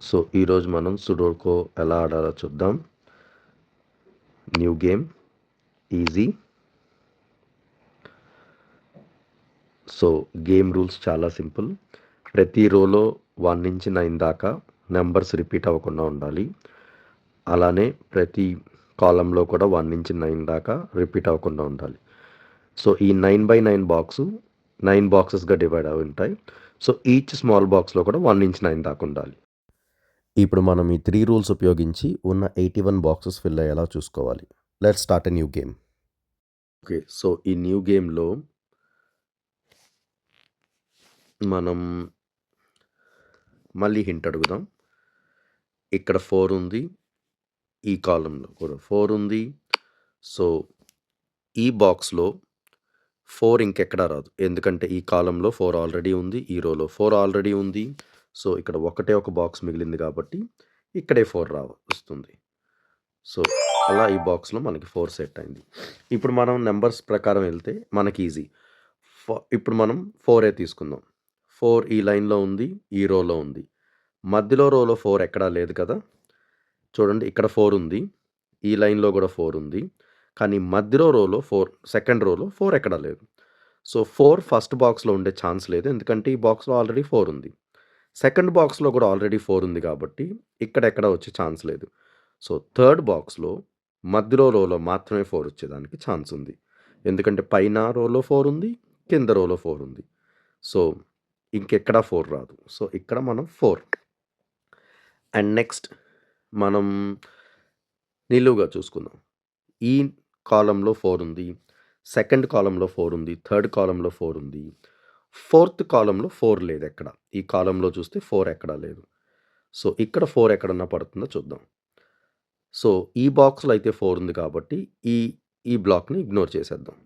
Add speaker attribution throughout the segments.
Speaker 1: So ఈరోజు మనం sudoku ఎలా ఆడాలో చూద్దాం. New game. Easy. So game rules చాలా సింపుల్. ప్రతి రోలో వన్ నుంచి నైన్ దాకా నెంబర్స్ రిపీట్ అవ్వకుండా ఉండాలి. అలానే ప్రతి కాలంలో కూడా వన్ నుంచి నైన్ దాకా రిపీట్ అవ్వకుండా ఉండాలి. సో ఈ nine by nine box nine బాక్సెస్గా divide అవి ఉంటాయి. సో ఈచ్ స్మాల్ బాక్స్లో కూడా వన్ నుంచి నైన్ దాకా ఉండాలి. ఇప్పుడు మనం ఈ త్రీ రూల్స్ ఉపయోగించి ఉన్న ఎయిటీ వన్ బాక్సెస్ ఫిల్ అయ్యేలా చూసుకోవాలి. Let start a new game okay so ఈ న్యూ గేమ్లో మనం మళ్ళీ హింట్ అడుగుదాం. ఇక్కడ ఫోర్ ఉంది ఈ కాలంలో కూడా ఫోర్ ఉంది. సో ఈ బాక్స్లో ఫోర్ ఇంకెక్కడా రాదు. ఎందుకంటే ఈ కాలంలో ఫోర్ ఆల్రెడీ ఉంది ఈ రోలో ఫోర్ ఆల్రెడీ ఉంది. సో ఇక్కడ ఒకటే ఒక బాక్స్ మిగిలింది కాబట్టి ఇక్కడే ఫోర్ రా వస్తుంది సో అలా ఈ బాక్స్లో మనకి ఫోర్ సెట్ అయింది. ఇప్పుడు మనం నెంబర్స్ ప్రకారం వెళ్తే మనకి ఈజీ. ఇప్పుడు మనం ఫోర్ ఏ తీసుకుందాం. ఫోర్ ఈ లైన్లో ఉంది ఈ రోలో ఉంది. మధ్యలో రోలో ఫోర్ ఎక్కడా లేదు కదా? చూడండి ఇక్కడ ఫోర్ ఉంది ఈ లైన్లో కూడా ఫోర్ ఉంది. కానీ మధ్యలో రోలో ఫోర్ సెకండ్ రోలో ఫోర్ ఎక్కడా లేదు. సో ఫోర్ ఫస్ట్ బాక్స్లో ఉండే ఛాన్స్ లేదు. ఎందుకంటే ఈ బాక్స్లో ఆల్రెడీ ఫోర్ ఉంది. సెకండ్ బాక్స్లో కూడా ఆల్రెడీ ఫోర్ ఉంది కాబట్టి ఇక్కడ ఎక్కడ వచ్చే ఛాన్స్ లేదు. సో థర్డ్ బాక్స్లో మధ్యలో రోలో మాత్రమే ఫోర్ వచ్చేదానికి ఛాన్స్ ఉంది. ఎందుకంటే పైన రోలో ఫోర్ ఉంది కింద రోలో ఫోర్ ఉంది. సో ఇంకెక్కడ ఫోర్ రాదు. సో ఇక్కడ మనం ఫోర్. అండ్ నెక్స్ట్ మనం నిలువుగా చూసుకుందాం. ఈ కాలంలో ఫోర్ ఉంది సెకండ్ కాలంలో ఫోర్ ఉంది థర్డ్ కాలంలో ఫోర్ ఉంది ఫోర్త్ కాలంలో ఫోర్ లేదు ఎక్కడ. ఈ కాలంలో చూస్తే ఫోర్ ఎక్కడా లేదు. సో ఇక్కడ ఫోర్ ఎక్కడన్నా పడుతుందో చూద్దాం. సో ఈ బాక్స్లో అయితే ఫోర్ ఉంది కాబట్టి ఈ ఈ బ్లాక్ని ఇగ్నోర్ చేసేద్దాం.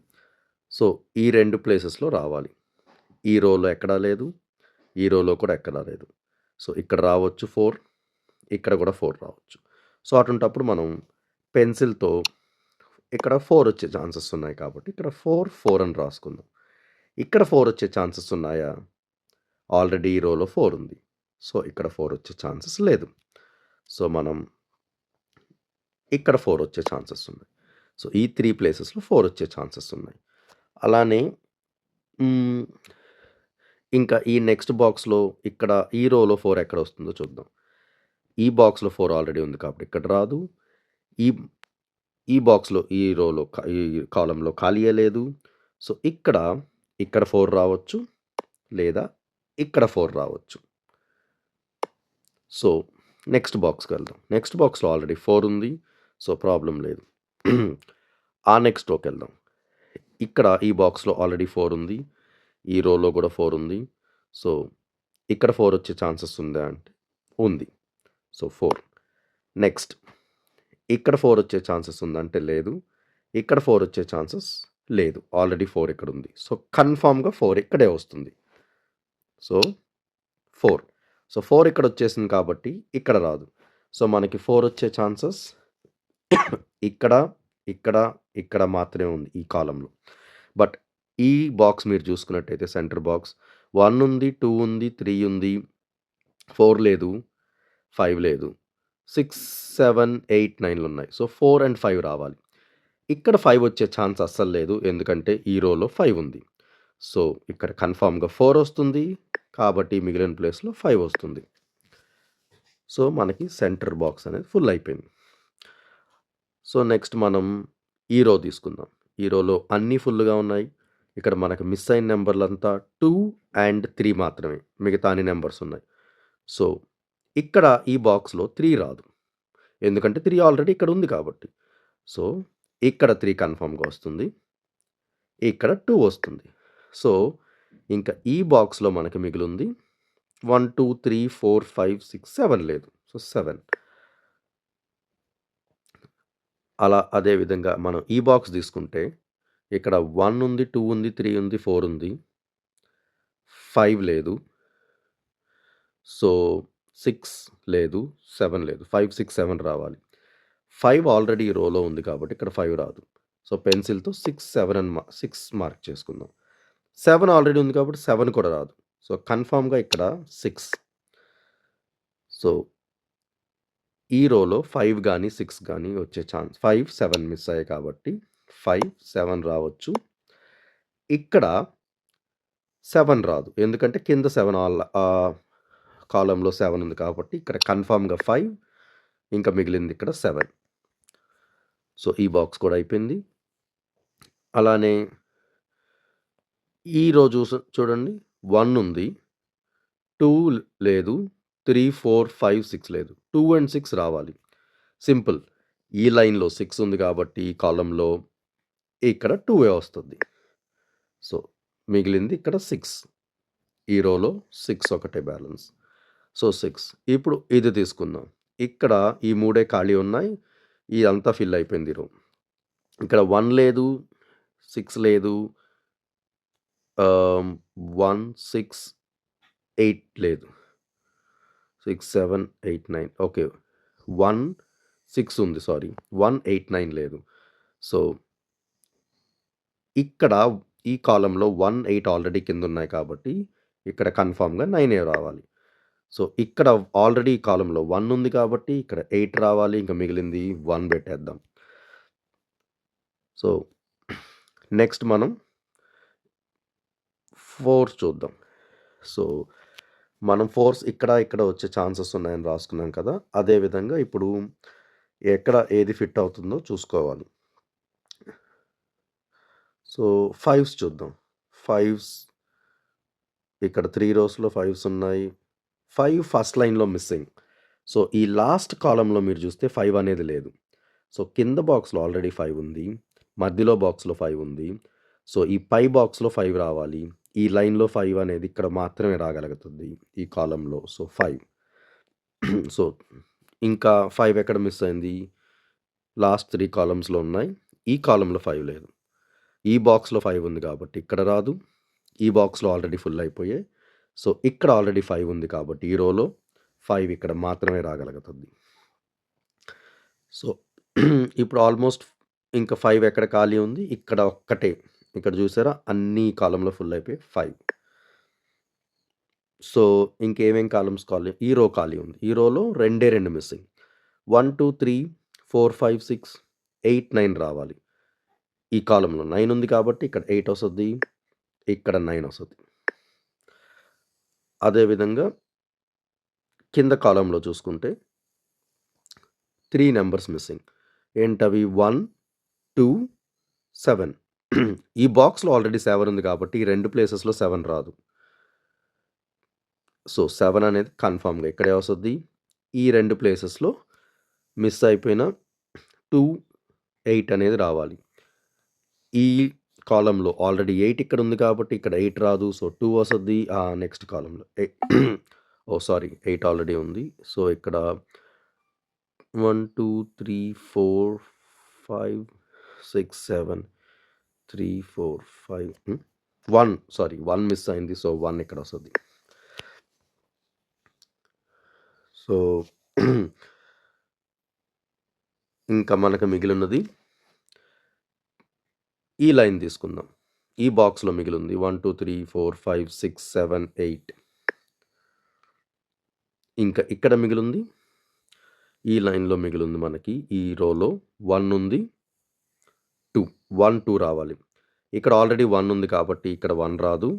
Speaker 1: సో ఈ రెండు ప్లేసెస్లో రావాలి. ఈ రోలో ఎక్కడా లేదు. ఈ రోలో కూడా ఎక్కడా లేదు. సో ఇక్కడ రావచ్చు ఫోర్ ఇక్కడ కూడా ఫోర్ రావచ్చు. సో అటుంటప్పుడు మనం పెన్సిల్తో ఇక్కడ ఫోర్ వచ్చే ఛాన్సెస్ ఉన్నాయి కాబట్టి ఇక్కడ ఫోర్ ఫోర్ అని రాసుకుందాం. ఇక్కడ ఫోర్ వచ్చే ఛాన్సెస్ ఉన్నాయా? ఆల్రెడీ ఈ రోలో ఫోర్ ఉంది. సో ఇక్కడ ఫోర్ వచ్చే ఛాన్సెస్ లేదు. సో మనం ఇక్కడ ఫోర్ వచ్చే ఛాన్సెస్ ఉన్నాయి. సో ఈ త్రీ ప్లేసెస్లో ఫోర్ వచ్చే ఛాన్సెస్ ఉన్నాయి. అలానే ఇంకా ఈ నెక్స్ట్ బాక్స్లో ఇక్కడ ఈ రోలో ఫోర్ ఎక్కడ వస్తుందో చూద్దాం. ఈ బాక్స్లో ఫోర్ ఆల్రెడీ ఉంది కాబట్టి ఇక్కడ రాదు. ఈ ఈ బాక్స్లో ఈ రోలో ఈ కాలంలో ఖాళీయే లేదు. సో ఇక్కడ ఇక్కడ ఫోర్ రావచ్చు లేదా ఇక్కడ ఫోర్ రావచ్చు. సో నెక్స్ట్ బాక్స్కి వెళ్దాం. నెక్స్ట్ బాక్స్లో ఆల్రెడీ ఫోర్ ఉంది. సో ప్రాబ్లం లేదు. ఆ నెక్స్ట్ రోకి వెళ్దాం. ఇక్కడ ఈ బాక్స్లో ఆల్రెడీ ఫోర్ ఉంది. ఈ రోలో కూడా ఫోర్ ఉంది. సో ఇక్కడ ఫోర్ వచ్చే ఛాన్సెస్ ఉందా అంటే ఉంది. So four. నెక్స్ట్. ఇక్కడ ఫోర్ వచ్చే ఛాన్సెస్ ఉందంటే లేదు. ఇక్కడ ఫోర్ వచ్చే ఛాన్సెస్ లేదు. ఆల్రెడీ ఫోర్ ఇక్కడ ఉంది సో కన్ఫామ్గా ఫోర్ ఇక్కడే వస్తుంది. So four. సో ఫోర్ ఇక్కడ వచ్చేసింది కాబట్టి ఇక్కడ రాదు. సో మనకి ఫోర్ వచ్చే ఛాన్సెస్ ఇక్కడ ఇక్కడ ఇక్కడ మాత్రమే ఉంది ఈ కాలంలో. బట్ ఈ బాక్స్ మీరు చూసుకున్నట్టయితే సెంటర్ బాక్స్ వన్ ఉంది టూ ఉంది త్రీ ఉంది ఫోర్ లేదు ఫైవ్ లేదు సిక్స్ సెవెన్ ఎయిట్ నైన్లు ఉన్నాయి. సో ఫోర్ అండ్ ఫైవ్ రావాలి. ఇక్కడ ఫైవ్ వచ్చే ఛాన్స్ అస్సలు లేదు. ఎందుకంటే ఈ రోలో ఫైవ్ ఉంది. సో ఇక్కడ కన్ఫామ్గా ఫోర్ వస్తుంది. కాబట్టి మిగిలిన ప్లేస్లో ఫైవ్ వస్తుంది. సో మనకి సెంటర్ బాక్స్ అనేది ఫుల్ అయిపోయింది. సో నెక్స్ట్ మనం ఈ రో తీసుకుందాం. ఈ రోలో అన్నీ ఫుల్గా ఉన్నాయి. ఇక్కడ మనకు మిస్ అయిన నెంబర్లంతా టూ అండ్ త్రీ మాత్రమే. మిగతా అన్ని నెంబర్స్ ఉన్నాయి. సో ఇక్కడ ఈ బాక్స్లో త్రీ రాదు. ఎందుకంటే త్రీ ఆల్రెడీ ఇక్కడ ఉంది కాబట్టి. సో ఇక్కడ త్రీ కన్ఫామ్గా వస్తుంది. ఇక్కడ టూ వస్తుంది. సో ఇంకా ఈ బాక్స్లో మనకి మిగిలింది one two three four five six seven లేదు. సో సెవెన్ అలా అదే విధంగా మనం ఈ బాక్స్ తీసుకుంటే ఇక్కడ వన్ ఉంది టూ ఉంది త్రీ ఉంది ఫోర్ ఉంది. ఫైవ్ లేదు. సో సిక్స్ లేదు సెవెన్ లేదు. ఫైవ్ సిక్స్ సెవెన్ రావాలి. ఫైవ్ ఆల్రెడీ రోలో ఉంది కాబట్టి ఇక్కడ ఫైవ్ రాదు. సో పెన్సిల్తో సిక్స్ సెవెన్ అని మా సిక్స్ మార్క్ చేసుకుందాం. సెవెన్ ఆల్రెడీ ఉంది కాబట్టి సెవెన్ కూడా రాదు. సో కన్ఫామ్గా ఇక్కడ సిక్స్. సో ఈ రోలో ఫైవ్ కానీ సిక్స్ కానీ వచ్చే ఛాన్స్ 5, 7 మిస్ అయ్యాయి కాబట్టి 5, 7 రావచ్చు. ఇక్కడ సెవెన్ రాదు. ఎందుకంటే కింద సెవెన్ ఆల్ కాలంలో సెవెన్ ఉంది కాబట్టి ఇక్కడ కన్ఫామ్గా ఫైవ్ ఇంకా మిగిలింది ఇక్కడ సెవెన్. సో, ఈ బాక్స్ కూడా అయిపోయింది. అలానే ఈ చూస చూడండి వన్ ఉంది. టూ లేదు. 3, 4, 5, 6 లేదు. టూ అండ్ సిక్స్ రావాలి. సింపుల్. ఈ లైన్‌లో సిక్స్ ఉంది కాబట్టి ఈ కాలంలో ఇక్కడ టూవే వస్తుంది సో, మిగిలింది ఇక్కడ సిక్స్ ఈ రోలో సిక్స్ ఒకటే బ్యాలెన్స్. సో, సిక్స్ ఇప్పుడు ఇది తీసుకుందాం. ఇక్కడ ఈ మూడే ఖాళీ ఉన్నాయి. ఇదంతా ఫిల్ అయిపోయింది రూమ్. ఇక్కడ వన్ లేదు సిక్స్ లేదు వన్ సిక్స్ ఎయిట్ లేదు. Six seven eight nine okay. One six ఉంది సారీ. వన్ ఎయిట్ నైన్ లేదు. సో ఇక్కడ ఈ కాలంలో వన్ ఎయిట్ ఆల్రెడీ కింద ఉన్నాయి కాబట్టి ఇక్కడ కన్ఫామ్గా నైన్ ఏ రావాలి. సో, ఇక్కడ ఆల్రెడీ ఈ కాలమ్‌లో 1 ఉంది కాబట్టి ఇక్కడ ఎయిట్ రావాలి. ఇంకా మిగిలింది వన్ పెట్టేద్దాం. సో, నెక్స్ట్ మనం ఫోర్స్ చూద్దాం. సో, మనం ఫోర్స్ ఇక్కడ, ఇక్కడ వచ్చే ఛాన్సెస్ ఉన్నాయని రాసుకున్నాం కదా! అదే విధంగా ఇప్పుడు ఎక్కడ ఏది ఫిట్ అవుతుందో చూసుకోవాలి. సో, ఫైవ్స్ చూద్దాం. ఫైవ్స్ ఇక్కడ త్రీ రోస్‌లో ఫైవ్స్ ఉన్నాయి. ఫైవ్ ఫస్ట్ లైన్‌లో మిస్సింగ్. సో, ఈ లాస్ట్ కాలంలో మీరు చూస్తే ఫైవ్ అనేది లేదు. సో, కింద బాక్స్‌లో ఆల్రెడీ ఫైవ్ ఉంది. మధ్యలో బాక్స్‌లో ఫైవ్ ఉంది. సో, ఈ పై బాక్స్‌లో ఫైవ్ రావాలి. ఈ లైన్‌లో ఫైవ్ అనేది ఇక్కడ మాత్రమే రాగలుగుతుంది. ఈ కాలంలో సో, ఫైవ్ సో, ఇంకా ఫైవ్ ఎక్కడ మిస్ అయింది? లాస్ట్ త్రీ కాలమ్స్‌లో ఉన్నాయి. ఈ కాలంలో ఫైవ్ లేదు. ఈ బాక్స్‌లో ఫైవ్ ఉంది కాబట్టి ఇక్కడ రాదు. ఈ బాక్స్‌లో ఆల్రెడీ ఫుల్ అయిపోయాయి. సో, ఇక్కడ ఆల్రెడీ ఫైవ్ ఉంది కాబట్టి ఈ రోలో ఫైవ్ ఇక్కడ మాత్రమే రాగలుగుతుంది. సో, ఇప్పుడు ఆల్మోస్ట్ ఇంకా ఫైవ్ ఎక్కడ ఖాళీ ఉంది? ఇక్కడ ఒక్కటే. ఇక్కడ చూసారా? అన్ని కాలంలో ఫుల్ అయిపోయాయి ఫైవ్ సో, ఇంకేమేం కాలమ్స్ ఖాళీ ఈ రో ఖాళీ ఉంది. ఈ రోలో రెండే రెండు మిస్సింగ్. 1, 2, 3, 4, 5, 6, 8, 9 రావాలి. ఈ కాలంలో నైన్ ఉంది కాబట్టి ఇక్కడ ఎయిట్ వస్తుంది ఇక్కడ నైన్ వస్తుంది అదేవిధంగా కింద కాలంలో చూసుకుంటే త్రీ నెంబర్స్ మిస్సింగ్. ఏంటవి? 1, 2, 7 ఈ బాక్స్‌లో ఆల్రెడీ సెవెన్ ఉంది కాబట్టి ఈ రెండు ప్లేసెస్‌లో సెవెన్ రాదు. సో, సెవెన్ అనేది కన్ఫర్మ్‌గా ఇక్కడే వస్తుంది ఈ రెండు ప్లేసెస్‌లో మిస్ అయిపోయిన 2, 8 అనేది రావాలి. ఈ కాలంలో. ఆల్రెడీ ఎయిట్ ఇక్కడ ఉంది కాబట్టి ఇక్కడ ఎయిట్ రాదు. సో టూ వస్తుంది నెక్స్ట్ కాలంలో. ఓ సారీ ఎయిట్ ఆల్రెడీ ఉంది. సో ఇక్కడ one two three four five six seven three four five one sorry one miss అయింది. సో వన్ ఇక్కడ వస్తుంది. సో ఇంకా మనకు మిగిలినది ఈ లైన్ తీసుకుందాం. ఈ బాక్స్‌లో మిగిలింది one two three four five six seven eight ఇంకా ఇక్కడ మిగిలుంది. ఈ లైన్‌లో మిగిలింది మనకి ఈ రోలో వన్ ఉంది. 2 1, 2 రావాలి. ఇక్కడ ఆల్రెడీ వన్ ఉంది కాబట్టి ఇక్కడ వన్ రాదు.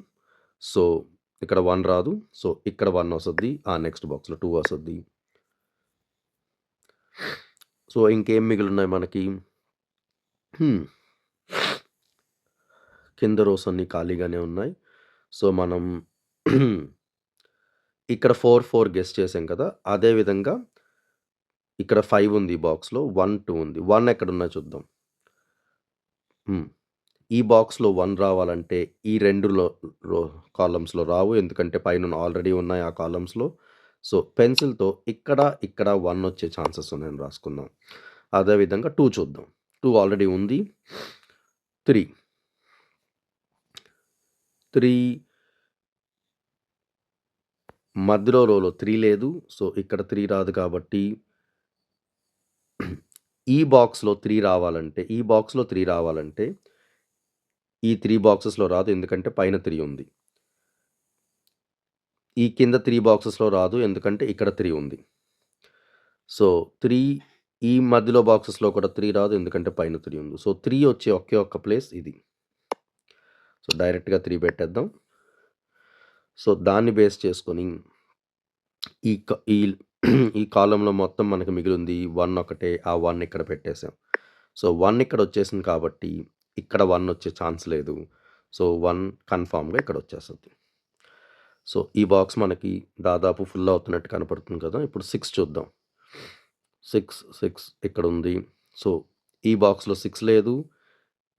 Speaker 1: సో, ఇక్కడ వన్ రాదు. సో, ఇక్కడ వన్ వస్తుంది ఆ నెక్స్ట్ బాక్స్‌లో టూ వస్తుంది సో, ఇంకేం మిగిలున్నాయి మనకి? కింద రోస్ అన్నీ ఖాళీగానే ఉన్నాయి. సో, మనం ఇక్కడ ఫోర్ ఫోర్ గెస్ట్ చేసాం కదా! అదే విధంగా ఇక్కడ ఫైవ్ ఉంది ఈ బాక్స్‌లో. 1, 2 ఉంది. 1 ఎక్కడున్నాయో చూద్దాం. ఈ బాక్స్‌లో వన్ రావాలంటే ఈ రెండులో రో కాలమ్స్‌లో రావు. ఎందుకంటే పైన ఆల్రెడీ ఉన్నాయి ఆ కాలమ్స్‌లో. సో, పెన్సిల్‌తో ఇక్కడ, ఇక్కడ వన్ వచ్చే ఛాన్సెస్ ఉన్నాయని రాసుకుందాం. అదే విధంగా 2 చూద్దాం. టూ ఆల్రెడీ ఉంది. త్రీ త్రీ మధ్యలో రోలో త్రీ లేదు. సో, ఇక్కడ త్రీ రాదు కాబట్టి ఈ బాక్స్‌లో త్రీ రావాలంటే ఈ బాక్స్‌లో త్రీ రావాలంటే ఈ త్రీ బాక్సెస్‌లో రాదు. ఎందుకంటే పైన త్రీ ఉంది. ఈ కింద త్రీ బాక్సెస్‌లో రాదు. ఎందుకంటే ఇక్కడ త్రీ ఉంది. సో, త్రీ ఈ మధ్యలో బాక్సెస్‌లో కూడా త్రీ రాదు. ఎందుకంటే పైన త్రీ ఉంది. సో, త్రీ వచ్చే ఒకే ఒక్క ప్లేస్ ఇది. సో, డైరెక్ట్‌గా త్రీ పెట్టేద్దాం. సో, దాన్ని బేస్ చేసుకొని ఈ క ఈ ఈ కాలంలో మొత్తం మనకు మిగిలింది వన్ ఒకటే. ఆ వన్ ఇక్కడ పెట్టేసాం. సో, వన్ ఇక్కడ వచ్చేసింది కాబట్టి ఇక్కడ వన్ వచ్చే ఛాన్స్ లేదు. సో, వన్ కన్ఫామ్గా ఇక్కడ వచ్చేస్తుంది సో, ఈ బాక్స్ మనకి దాదాపు ఫుల్ అవుతున్నట్టు కనపడుతుంది కదా! ఇప్పుడు సిక్స్ చూద్దాం. సిక్స్ సిక్స్ ఇక్కడ ఉంది సో, ఈ బాక్స్‌లో సిక్స్ లేదు.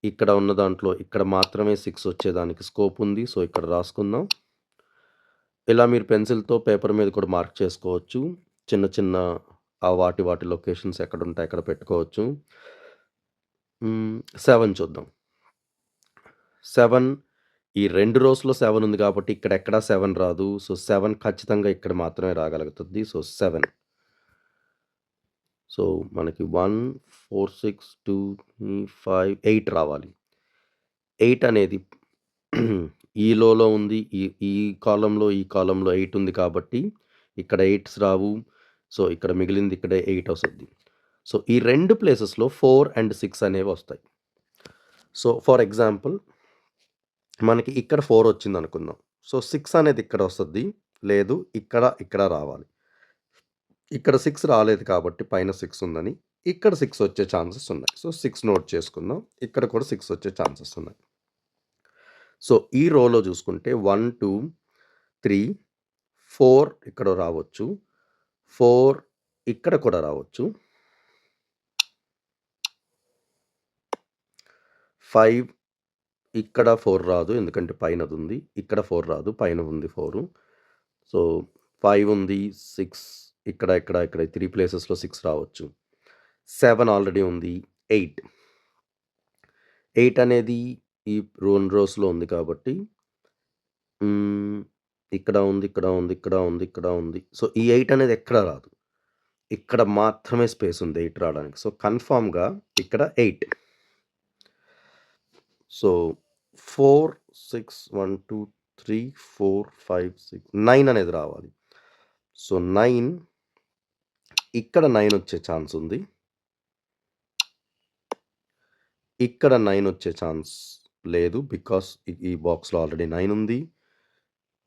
Speaker 1: ఇక్కడ ఉన్న దాంట్లో ఇక్కడ మాత్రమే సిక్స్ వచ్చేదానికి స్కోప్ ఉంది. సో, ఇక్కడ రాసుకుందాం. ఇలా మీరు పెన్సిల్‌తో పేపర్ మీద కూడా మార్క్ చేసుకోవచ్చు. చిన్న చిన్న ఆ వాటి వాటి లొకేషన్స్ ఎక్కడ ఉంటాయి అక్కడ పెట్టుకోవచ్చు. సెవెన్ చూద్దాం. సెవెన్ ఈ రెండు రోజులో సెవెన్ ఉంది కాబట్టి ఇక్కడ ఎక్కడా సెవెన్ రాదు. సో, సెవెన్ ఖచ్చితంగా ఇక్కడ మాత్రమే రాగలుగుతుంది సో, సెవెన్ సో, మనకి 1, 4, 6, 2, 3, 5, 8 రావాలి. ఎయిట్ అనేది ఈ లోలో ఉంది. ఈ ఈ కాలంలో ఈ కాలంలో ఎయిట్ ఉంది కాబట్టి ఇక్కడ ఎయిట్స్ రావు. సో, ఇక్కడ మిగిలింది ఇక్కడే ఎయిట్ వస్తుంది సో, ఈ రెండు ప్లేసెస్‌లో ఫోర్ అండ్ సిక్స్ అనేవి వస్తాయి. సో, ఫర్ ఎగ్జాంపుల్ మనకి ఇక్కడ ఫోర్ వచ్చింది అనుకుందాం సో, సిక్స్ అనేది ఇక్కడ వస్తుంది లేదు ఇక్కడ, ఇక్కడ రావాలి. ఇక్కడ సిక్స్ రాలేదు కాబట్టి పైన సిక్స్ ఉందని ఇక్కడ సిక్స్ వచ్చే ఛాన్సెస్ ఉన్నాయి. సో, సిక్స్ నోట్ చేసుకుందాం. ఇక్కడ కూడా సిక్స్ వచ్చే ఛాన్సెస్ ఉన్నాయి. సో, ఈ రోలో చూసుకుంటే 1, 2, 3, 4 ఇక్కడ రావచ్చు. ఫోర్ ఇక్కడ కూడా రావచ్చు. ఫైవ్ ఇక్కడ ఫోర్ రాదు. ఎందుకంటే పైనదుంది. ఇక్కడ ఫోర్ రాదు. పైన ఉంది ఫోరు సో, ఫైవ్ ఉంది. సిక్స్ ఇక్కడ, ఇక్కడ, ఇక్కడ త్రీ ప్లేసెస్‌లో సిక్స్ రావచ్చు. సెవెన్ ఆల్రెడీ ఉంది. 8 8 అనేది ఈ రెండు రోస్‌లో ఉంది కాబట్టి ఇక్కడ ఉంది. ఇక్కడ ఉంది. ఇక్కడ ఉంది. ఇక్కడ ఉంది. సో, ఈ ఎయిట్ అనేది ఎక్కడ రాదు. ఇక్కడ మాత్రమే స్పేస్ ఉంది ఎయిట్ రావడానికి. సో, కన్ఫర్మ్‌గా ఇక్కడ ఎయిట్ సో, 4, 6, 1, 2, 3, 4, 5, 6, 9 అనేది రావాలి. సో, నైన్ ఇక్కడ నైన్ వచ్చే ఛాన్స్ ఉంది. ఇక్కడ నైన్ వచ్చే ఛాన్స్ లేదు. బికాస్ ఈ ఈ బాక్స్‌లో ఆల్రెడీ నైన్ ఉంది.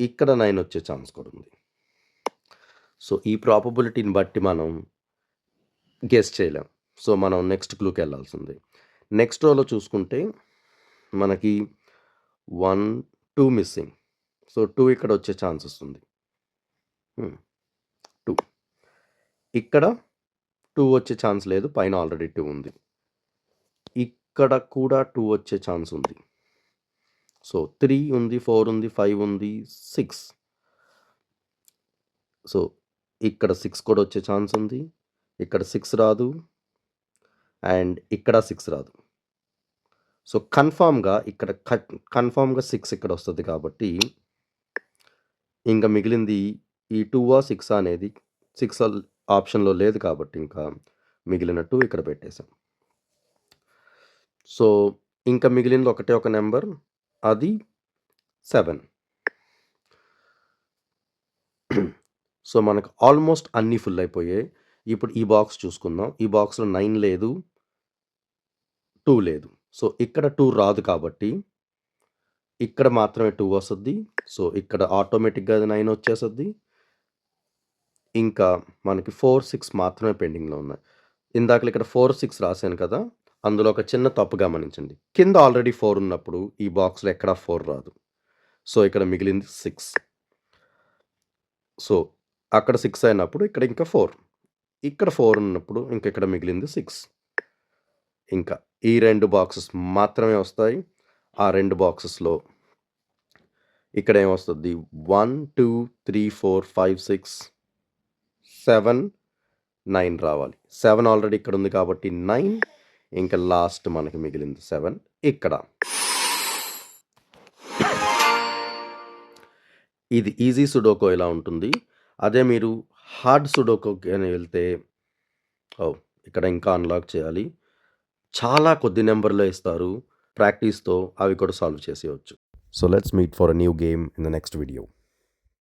Speaker 1: ఇక్కడ నైన్ వచ్చే ఛాన్స్ కూడా ఉంది. సో, ఈ ప్రాపబిలిటీని బట్టి మనం గెస్ చేయలేం. సో, మనం నెక్స్ట్ క్లూకెళ్ళాల్సిందే. నెక్స్ట్ రోలో చూసుకుంటే మనకి 1, 2 మిస్సింగ్. సో, టూ ఇక్కడ వచ్చే ఛాన్సెస్ ఉంది. ఇక్కడ టూ వచ్చే ఛాన్స్ లేదు. పైన ఆల్రెడీ టూ ఉంది. ఇక్కడ కూడా టూ వచ్చే ఛాన్స్ ఉంది. సో, త్రీ ఉంది. ఫోర్ ఉంది. ఫైవ్ ఉంది. సిక్స్ సో, ఇక్కడ సిక్స్ కూడా వచ్చే ఛాన్స్ ఉంది. ఇక్కడ సిక్స్ రాదు. అండ్ ఇక్కడ సిక్స్ రాదు. సో, కన్ఫామ్గా ఇక్కడ కట్ కన్ఫర్మ్‌గా 6 ఇక్కడ వస్తుంది కాబట్టి ఇంకా మిగిలింది ఈ 2ఆ, 6ఆ అనేది సిక్స్ ఆప్షన్‌లో లేదు కాబట్టి ఇంకా మిగిలిన 2 ఇక్కడ పెట్టేసాం. సో, ఇంకా మిగిలింది ఒకటే ఒక నెంబర్ అది సెవెన్ సో, మనకు ఆల్మోస్ట్ అన్నీ ఫుల్ అయిపోయాయి. ఇప్పుడు ఈ బాక్స్ చూసుకుందాం. ఈ బాక్స్‌లో నైన్ లేదు. టూ లేదు. సో, ఇక్కడ టూ రాదు కాబట్టి ఇక్కడ మాత్రమే టూ వస్తుంది సో, ఇక్కడ ఆటోమేటిక్‌గా అది నైన్ వచ్చేస్తుంది ఇంకా మనకి 4, 6 మాత్రమే పెండింగ్‌లో ఉన్నాయి. ఇందాక ఇక్కడ 4, 6 రాసాను కదా! అందులో ఒక చిన్న తప్పు గమనించండి. కింద ఆల్రెడీ ఫోర్ ఉన్నప్పుడు ఈ బాక్స్‌లో ఎక్కడా ఫోర్ రాదు. సో, ఇక్కడ మిగిలింది సిక్స్ సో, అక్కడ సిక్స్ అయినప్పుడు ఇక్కడ ఇంకా ఫోర్ ఇక్కడ ఫోర్ ఉన్నప్పుడు ఇంక ఇక్కడ మిగిలింది సిక్స్ ఇంకా ఈ రెండు బాక్సెస్ మాత్రమే వస్తాయి. ఆ రెండు బాక్సెస్‌లో ఇక్కడ ఏమొస్తుంది one two three four five six 7, 9 రావాలి. సెవెన్ ఆల్రెడీ ఇక్కడ ఉంది కాబట్టి నైన్ ఇంకా లాస్ట్ మనకి మిగిలింది సెవెన్ ఇక్కడ. ఇది ఈజీ సుడోకో ఇలా ఉంటుంది. అదే మీరు హార్డ్ సుడోకోకి అని వెళ్తే ఓ ఇక్కడ ఇంకా అన్‌లాక్ చేయాలి. చాలా కొద్ది నెంబర్లో ఇస్తారు. ప్రాక్టీస్‌తో అవి కూడా సాల్వ్ చేసేయచ్చు so, let's meet for a new game in the next video.